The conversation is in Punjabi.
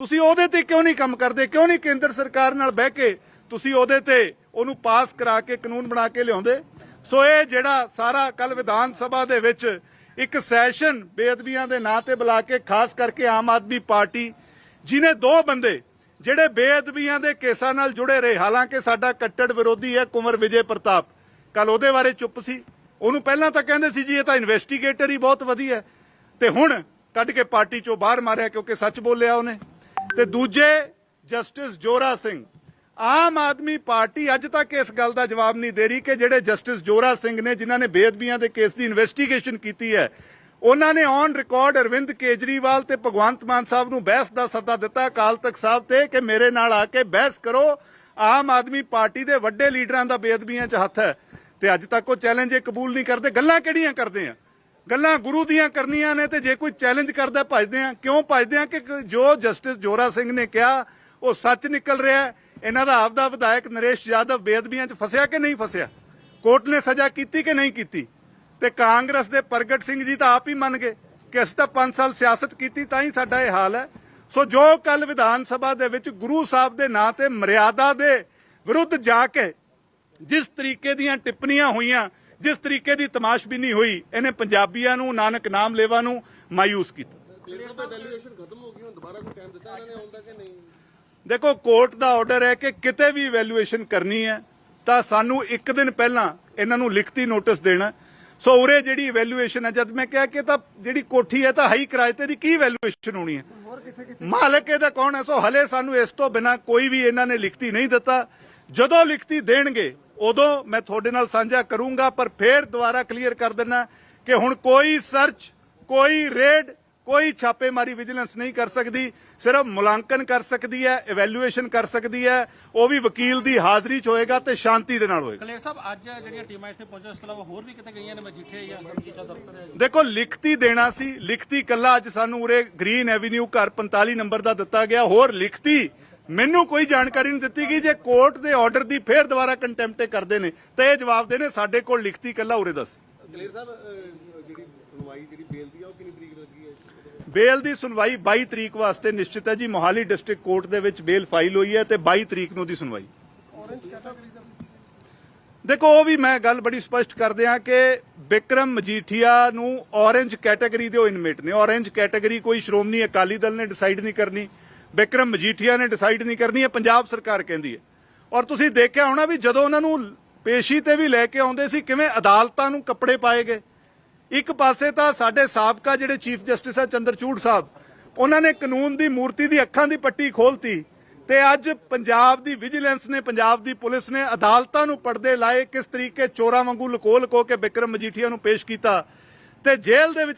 ਤੁਸੀਂ ਉਹਦੇ ਤੇ ਕਿਉਂ ਨਹੀਂ ਕੰਮ ਕਰਦੇ? ਕਿਉਂ ਨਹੀਂ ਕੇਂਦਰ ਸਰਕਾਰ ਨਾਲ ਬਹਿ ਕੇ ਤੁਸੀਂ ਉਹਦੇ ਤੇ ਉਹਨੂੰ ਪਾਸ ਕਰਾ ਕੇ ਕਾਨੂੰਨ ਬਣਾ ਕੇ ਲਿਆਉਂਦੇ? ਸੋ ਇਹ ਜਿਹੜਾ ਸਾਰਾ ਕੱਲ ਵਿਧਾਨ ਸਭਾ ਦੇ ਵਿੱਚ ਇੱਕ ਸੈਸ਼ਨ ਬੇਅਦਬੀਆਂ ਦੇ ਨਾਂ ਤੇ ਬੁਲਾ ਕੇ ਖਾਸ ਕਰਕੇ ਆਮ ਆਦਮੀ ਪਾਰਟੀ ਜਿਨੇ ਦੋ ਬੰਦੇ ਜਿਹੜੇ ਬੇਅਦਬੀਆਂ ਦੇ ਕੇਸਾਂ ਨਾਲ ਜੁੜੇ ਰਹੇ, ਹਾਲਾਂਕਿ ਸਾਡਾ ਕੱਟੜ ਵਿਰੋਧੀ ਹੈ ਕੁੰਵਰ ਵਿਜੇ ਪ੍ਰਤਾਪ। ਕੱਲ ਉਹਦੇ ਬਾਰੇ ਚੁੱਪ ਸੀ। ਉਹਨੂੰ ਪਹਿਲਾਂ ਤਾਂ ਕਹਿੰਦੇ ਸੀ ਜੀ, ਇਹ ਤਾਂ ਇਨਵੈਸਟੀਗੇਟਰ ਹੀ ਬਹੁਤ ਵਧੀਆ ਤੇ ਹੁਣ ਕੱਢ ਕੇ ਪਾਰਟੀ ਚੋਂ ਬਾਹਰ ਮਾਰਿਆ ਕਿਉਂਕਿ ਸੱਚ ਬੋਲਿਆ ਉਹਨੇ। ਤੇ ਦੂਜੇ ਜਸਟਿਸ ਜੋਰਾ ਸਿੰਘ। ਆਮ ਆਦਮੀ ਪਾਰਟੀ ਅੱਜ ਤੱਕ ਇਸ ਗੱਲ ਦਾ ਜਵਾਬ ਨਹੀਂ ਦੇ ਰਹੀ ਕਿ ਜਿਹੜੇ ਜਸਟਿਸ ਜੋਰਾ ਸਿੰਘ ਨੇ, ਜਿਨ੍ਹਾਂ ਨੇ ਬੇਅਦਬੀਆਂ ਦੇ ਕੇਸ ਦੀ ਇਨਵੈਸਟੀਗੇਸ਼ਨ ਕੀਤੀ ਹੈ, ਉਹਨਾਂ ਨੇ ਔਨ ਰਿਕਾਰਡ ਅਰਵਿੰਦ ਕੇਜਰੀਵਾਲ ਤੇ ਭਗਵੰਤ ਮਾਨ ਸਾਹਿਬ ਨੂੰ ਬਹਿਸ ਦਾ ਸੱਦਾ ਦਿੱਤਾ। ਅਕਾਲ ਤਖਤ ਸਾਹਿਬ ਤੇ ਕਿ ਮੇਰੇ ਨਾਲ ਆ ਕੇ ਬਹਿਸ ਕਰੋ। ਆਮ ਆਦਮੀ ਪਾਰਟੀ ਦੇ ਵੱਡੇ ਲੀਡਰਾਂ ਦਾ ਬੇਅਦਬੀਆਂ 'ਚ ਹੱਥ ਹੈ ਤੇ ਅੱਜ ਤੱਕ ਉਹ ਚੈਲੰਜ ਇਹ ਕਬੂਲ ਨਹੀਂ ਕਰਦੇ। ਗੱਲਾਂ ਕਿਹੜੀਆਂ ਕਰਦੇ ਆ? ਗੱਲਾਂ ਗੁਰੂ ਦੀਆਂ ਕਰਨੀਆਂ ਨੇ ਤੇ ਜੇ ਕੋਈ ਚੈਲੰਜ ਕਰਦਾ ਭਜਦੇ ਆ ਕਿਉਂ ਭਜਦੇ ਆ ਕਿ ਜੋ ਜਸਟਿਸ ਜੋਰਾ ਸਿੰਘ ਨੇ ਕਿਹਾ, ਉਹ ਸੱਚ ਨਿਕਲ ਰਿਹਾ ਇਹਨਾਂ ਦਾ ਆਪਦਾ ਵਿਧਾਇਕ ਨਰੇਸ਼ ਯਾਦਵ ਬੇਅਦਬੀਆਂ 'ਚ ਫਸਿਆ ਕਿ ਨਹੀਂ ਫਸਿਆ? ਕੋਰਟ ਨੇ ਸਜ਼ਾ ਕੀਤੀ ਕਿ ਨਹੀਂ ਕੀਤੀ? ਤੇ ਕਾਂਗਰਸ ਦੇ ਪ੍ਰਗਟ ਸਿੰਘ ਜੀ ਤਾਂ ਆਪ ਹੀ ਮੰਨ ਗਏ ਕਿ ਅਸੀਂ ਤਾਂ 5 ਸਾਲ ਸਿਆਸਤ ਕੀਤੀ, ਤਾਂ ਹੀ ਸਾਡਾ ਇਹ ਹਾਲ ਹੈ। ਸੋ ਜੋ ਕੱਲ ਵਿਧਾਨ ਸਭਾ ਦੇ ਵਿੱਚ ਗੁਰੂ ਸਾਹਿਬ ਦੇ ਨਾਂ ਤੇ ਮਰਿਆਦਾ ਦੇ ਵਿਰੁੱਧ ਜਾ ਕੇ ਜਿਸ ਤਰੀਕੇ ਦੀਆਂ ਟਿੱਪਣੀਆਂ ਹੋਈਆਂ ਜਿਸ ਤਰੀਕੇ ਦੀ ਤਮਾਸ਼ਬੀਨੀ ਹੋਈ ਇਹਨੇ ਪੰਜਾਬੀਆਂ ਨੂੰ ਨਾਨਕ ਨਾਮ ਲੈਵਾ ਨੂੰ ਮਾਇੂਸ ਕੀਤਾ। ਕਲੀਅਰ ਦਾ ਵੈਲਿਊਏਸ਼ਨ ਖਤਮ ਹੋ ਗਈ ਹੁਣ ਦੁਬਾਰਾ ਕੋਈ ਟਾਈਮ ਦਿੱਤਾ ਇਹਨਾਂ ਨੇ ਆਉਂਦਾ ਕਿ ਨਹੀਂ? ਦੇਖੋ ਕੋਰਟ ਦਾ ਆਰਡਰ ਹੈ ਕਿ ਕਿਤੇ ਵੀ ਇਵੈਲੂਏਸ਼ਨ ਕਰਨੀ ਹੈ ਤਾਂ ਸਾਨੂੰ ਇੱਕ ਦਿਨ ਪਹਿਲਾਂ ਇਹਨਾਂ ਨੂੰ ਲਿਖਤੀ ਨੋਟਿਸ ਦੇਣਾ ਸੋ ਉਰੇ ਜਿਹੜੀ ਇਵੈਲੂਏਸ਼ਨ ਹੈ ਜਦ ਮੈਂ ਕਿਹਾ ਕਿ ਤਾਂ ਜਿਹੜੀ ਕੋਠੀ ਹੈ ਤਾਂ ਹਾਈ ਕਿਰਾਏ ਤੇ ਦੀ ਕੀ ਇਵੈਲੂਏਸ਼ਨ ਹੋਣੀ ਹੈ? ਮਾਲਕ ਇਹਦਾ ਕੌਣ ਹੈ? ਸੋ ਹਲੇ ਸਾਨੂੰ ਇਸ ਤੋਂ ਬਿਨਾ ਕੋਈ ਵੀ ਇਹਨਾਂ ਨੇ ਲਿਖਤੀ ਨਹੀਂ ਦਿੱਤਾ। ਜਦੋਂ ਲਿਖਤੀ ਦੇਣਗੇ ਉਦੋਂ ਮੈਂ ਤੁਹਾਡੇ ਨਾਲ ਸਾਂਝਾ ਕਰੂੰਗਾ ਪਰ ਫੇਰ ਦੁਬਾਰਾ ਕਲੀਅਰ ਕਰ ਦਿੰਨਾ ਕਿ ਹੁਣ ਕੋਈ ਸਰਚ ਕੋਈ ਰੇਡ ਕੋਈ ਛਾਪੇਮਾਰੀ ਵਿਜੀਲੈਂਸ ਨਹੀਂ ਕਰ ਸਕਦੀ। ਸਿਰਫ ਮੁਲਾਂਕਣ ਕਰ ਸਕਦੀ ਹੈ ਇਵੈਲੂਏਸ਼ਨ ਕਰ ਸਕਦੀ ਹੈ। ਉਹ ਵੀ ਵਕੀਲ ਦੀ ਹਾਜ਼ਰੀ 'ਚ ਹੋਏਗਾ ਤੇ ਸ਼ਾਂਤੀ ਦੇ ਨਾਲ ਹੋਏਗਾ। ਕਲੇਰ ਸਾਹਿਬ ਅੱਜ ਜਿਹੜੀਆਂ ਟੀਮਾਂ ਇੱਥੇ ਪਹੁੰਚੀਆਂ ਇਸ ਤੋਂ ਇਲਾਵਾ ਹੋਰ ਵੀ ਕਿਤੇ ਗਈਆਂ ਨੇ? ਮਜੀਠੇ ਜਾਂ ਮਜੀਠਾ ਦਫ਼ਤਰ ਦੇਖੋ ਲਿਖਤੀ ਦੇਣਾ ਸੀ ਲਿਖਤੀ ਕੱਲਾ ਅੱਜ ਸਾਨੂੰ ਉਰੇ ਗ੍ਰੀਨ ਐਵੀਨਿਊ ਘਰ 45 ਨੰਬਰ ਦਾ ਦਿੱਤਾ ਗਿਆ। ਹੋਰ ਲਿਖਤੀ ਮੈਨੂੰ ਕੋਈ ਜਾਣਕਾਰੀ ਨਹੀਂ ਦਿੱਤੀ ਗਈ। ਜੇ ਕੋਰਟ ਦੇ ਆਰਡਰ ਦੀ ਫੇਰ ਦੁਬਾਰਾ ਕੰਟੈਂਪਟ ਕਰਦੇ ਨੇ ਤਾਂ ਇਹ ਜਵਾਬ ਦੇ ਨੇ ਸਾਡੇ ਕੋਲ ਲਿਖਤੀ ਕੱਲਾ ਉਰੇ ਦੱਸ। ਕਲੀਅਰ ਸਾਹਿਬ ਅਹ, ਜਿਹੜੀ ਸੁਣਵਾਈ ਜਿਹੜੀ ਬੇਲ ਦੀ ਆ ਉਹ ਕਿੰਨੀ ਤਰੀਕ ਲੱਗੀ ਹੈ? ਬੇਲ ਦੀ ਸੁਣਵਾਈ 22 ਤਰੀਕ ਵਾਸਤੇ ਨਿਸ਼ਚਿਤ ਹੈ ਜੀ। ਮੋਹਾਲੀ ਡਿਸਟ੍ਰਿਕਟ ਕੋਰਟ ਦੇ ਵਿੱਚ ਬੇਲ ਫਾਈਲ ਹੋਈ ਹੈ ਤੇ 22 ਤਰੀਕ ਨੂੰ ਦੀ ਸੁਣਵਾਈ। ਦੇਖੋ ਉਹ ਵੀ ਮੈਂ ਗੱਲ ਬੜੀ ਸਪਸ਼ਟ ਕਰ ਦਿਆਂ ਕਿ ਵਿਕਰਮ ਮਜੀਠੀਆ ਨੂੰ ਔਰੇਂਜ ਕੈਟਾਗਰੀ ਦੇ ਉਹ ਇਨਮੇਟ ਨੇ। ਔਰੇਂਜ ਕੈਟਾਗਰੀ ਕੋਈ ਸ਼੍ਰੋਮਣੀ ਅਕਾਲੀ ਦਲ ਨੇ ਡਿਸਾਈਡ ਨਹੀਂ ਕਰਨੀ। ਵਿਕਰਮ ਮਜੀਠੀਆ ਨੇ ਡਿਸਾਈਡ ਨਹੀਂ ਕਰਨੀ, ਇਹ ਪੰਜਾਬ ਸਰਕਾਰ ਕਹਿੰਦੀ ਹੈ। ਔਰ ਤੁਸੀਂ ਦੇਖਿਆ ਹੋਣਾ ਵੀ ਜਦੋਂ ਉਹਨਾਂ ਨੂੰ ਪੇਸ਼ੀ ਤੇ ਵੀ ਲੈ ਕੇ ਆਉਂਦੇ ਸੀ, ਕਿਵੇਂ ਅਦਾਲਤਾਂ ਨੂੰ ਕੱਪੜੇ ਪਾਏ ਗਏ। ਇੱਕ ਪਾਸੇ ਤਾਂ ਸਾਡੇ ਸਾਬਕਾ ਜਿਹੜੇ ਚੀਫ ਜਸਟਿਸ ਆ ਚੰਦਰਚੂੜ ਸਾਹਿਬ, ਉਹਨਾਂ ਨੇ ਕਾਨੂੰਨ ਦੀ ਮੂਰਤੀ ਦੀ ਅੱਖਾਂ ਦੀ ਪੱਟੀ ਖੋਲਤੀ ਤੇ ਅੱਜ ਪੰਜਾਬ ਦੀ ਵਿਜੀਲੈਂਸ ਨੇ, ਪੰਜਾਬ ਦੀ ਪੁਲਿਸ ਨੇ ਅਦਾਲਤਾਂ ਨੂੰ ਪਰਦੇ ਲਾਏ, ਕਿਸ ਤਰੀਕੇ ਚੋਰਾਂ ਵਾਂਗੂ ਲਕੋ ਲਕੋ ਕੇ ਵਿਕਰਮ ਮਜੀਠੀਆ ਨੂੰ ਪੇਸ਼ ਕੀਤਾ ਤੇ ਜੇਲ੍ਹ ਦੇ ਵਿੱਚ